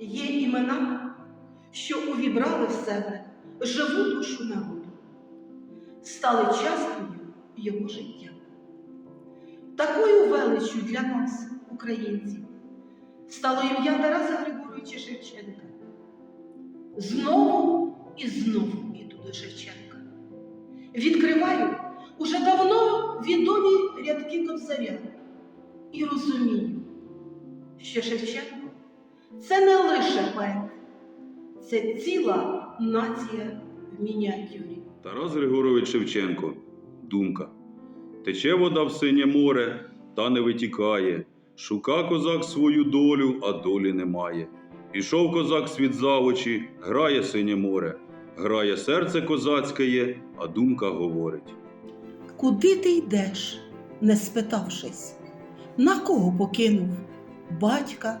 Є імена, що увібрали в себе живу душу народу, стали часткою його життя. Такою величчю для нас, українців, стало ім'я Тараса Григоровича Шевченка. Знову і знову іду до Шевченка. Відкриваю уже давно відомі рядки Кобзаря і розумію, що Шевченко це не лише поет, це ціла нація в мініатюрі. Тарас Григорович Шевченко. Думка. Тече вода в синє море, та не витікає. Шука козак свою долю, а долі немає. Пішов козак світ за очі, грає синє море. Грає серце козацьке є, а думка говорить. Куди ти йдеш, не спитавшись, на кого покинув батька,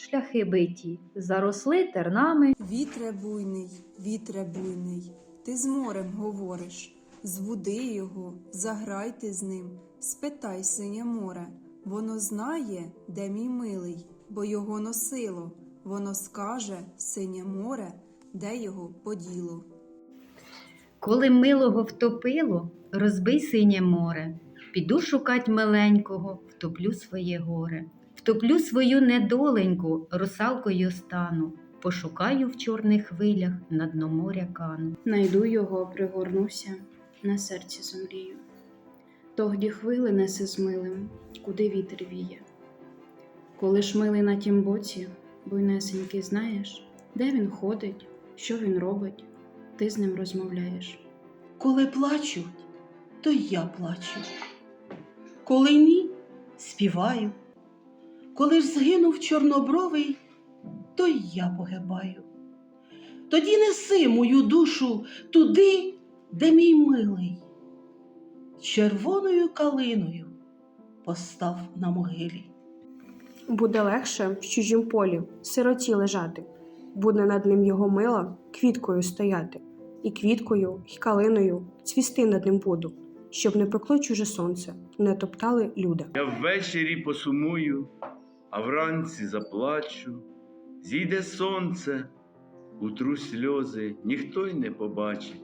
шляхи биті, заросли тернами. Вітре буйний, вітре буйний, ти з морем говориш. Збуди його, заграйте з ним, спитай синє море. Воно знає, де мій милий, бо його носило. Воно скаже, синє море, де його поділо. Коли милого втопило, розбий синє море. Піду шукать миленького, втоплю своє горе. Втоплю свою недоленьку, русалкою стану. Пошукаю в чорних хвилях на дно моря кану. Найду його, пригорнуся, на серці зомрію. Тогді хвили несе з милим, куди вітер віє. Коли ж милий на тім боці, буйнесенький, знаєш, де він ходить, що він робить, ти з ним розмовляєш. Коли плачуть, то я плачу. Коли ні, співаю. Коли ж згинув чорнобровий, то й я погибаю. Тоді неси мою душу туди, де мій милий. Червоною калиною постав на могилі. Буде легше в чужім полі, сироті лежати, буде над ним його мила квіткою стояти, і квіткою, і калиною цвісти над ним буду, щоб не пекло чуже сонце, не топтали люди. Я ввечері посумую, а вранці заплачу. Зійде сонце, утру сльози, ніхто й не побачить.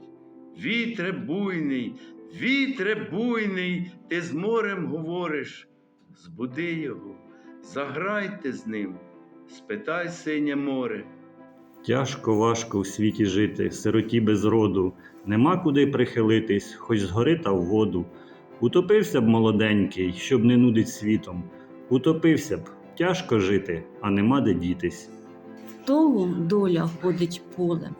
Вітре буйний, вітре буйний, ти з морем говориш. Збуди його, заграйте з ним, спитай синє море. Тяжко важко в світі жити, сироті без роду, нема куди прихилитись, хоч згори та в воду. Утопився б молоденький, щоб не нудить світом. Утопився б, тяжко жити, а нема де дітись. того доля ходить полем,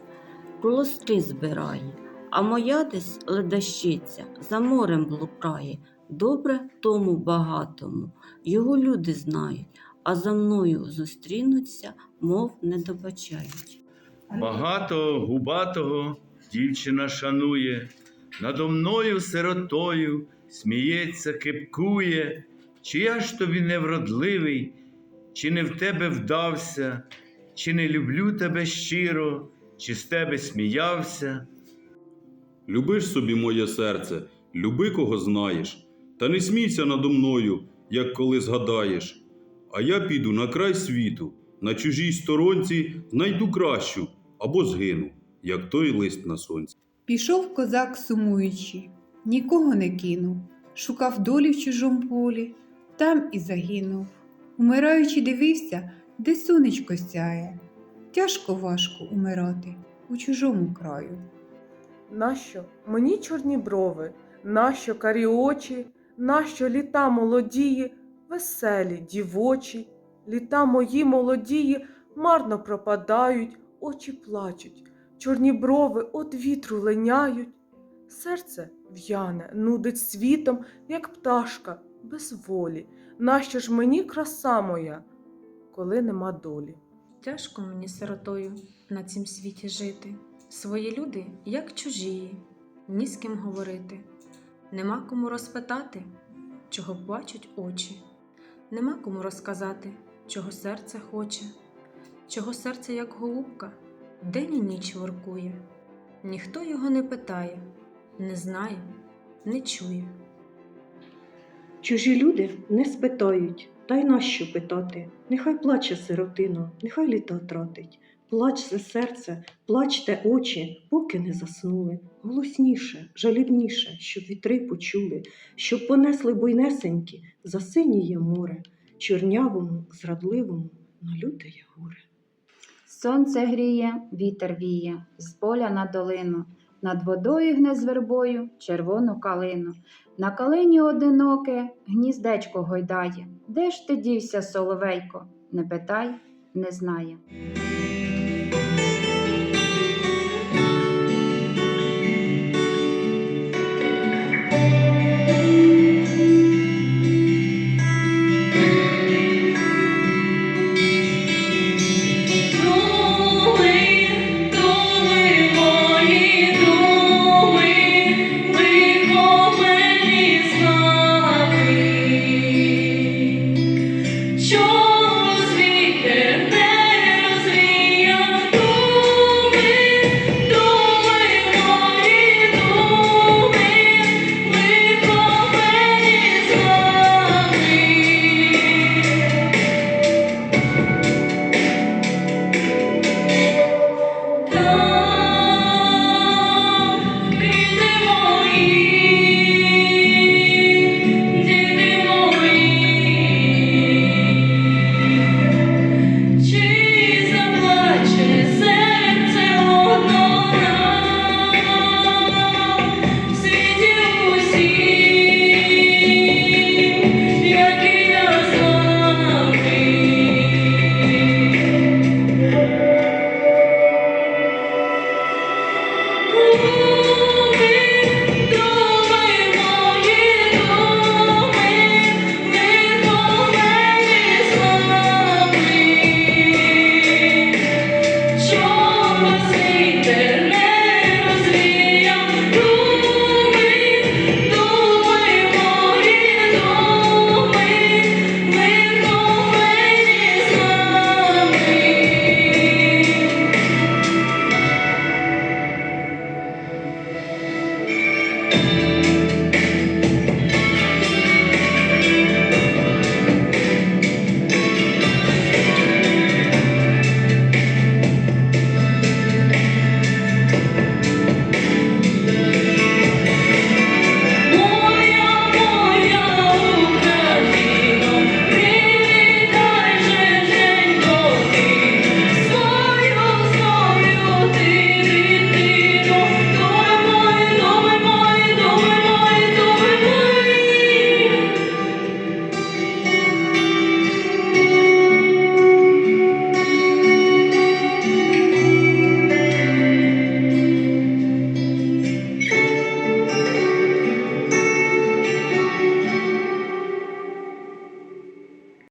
колоски збирає, а моя десь ледащиця за морем блукає. Добре тому багатому, його люди знають, а за мною зустрінуться, мов не добачають. Багатого губатого дівчина шанує, надо мною сиротою сміється, кипкує, чи я ж тобі невродливий, чи не в тебе вдався, чи не люблю тебе щиро, чи з тебе сміявся. Любиш собі моє серце, люби кого знаєш, та не смійся надо мною, як коли згадаєш. А я піду на край світу, на чужій сторонці знайду кращу або згину, як той лист на сонці. Пішов козак сумуючи, нікого не кинув, шукав долі в чужому полі, там і загинув. Умираючи, дивився, де сонечко сяє. Тяжко важко умирати у чужому краю. Нащо мені чорні брови, нащо карі очі, нащо літа молодії, веселі, дівочі, літа мої молодії марно пропадають, очі плачуть, чорні брови от вітру линяють, серце в'яне, нудить світом, як пташка, без волі. Нащо ж мені краса моя, коли нема долі? Тяжко мені сиротою на цім світі жити. Свої люди, як чужі, ні з ким говорити, нема кому розпитати, чого плачуть очі, нема кому розказати, чого серце хоче, чого серце, як голубка, день і ніч воркує. Ніхто його не питає, не знає, не чує. Чужі люди не спитають, та й нащо питати? Нехай плаче сиротино, нехай літа тратить. Плачте серце, плачте очі, поки не заснули. Голосніше, жалібніше, щоб вітри почули, щоб понесли буйнесенькі за синіє море, чорнявому, зрадливому на люте є горе. Сонце гріє, вітер віє, з поля на долину, над водою гне з вербою червону калину. На калині одиноке гніздечко гойдає. Де ж ти дівся, соловейко? Не питай, не знає.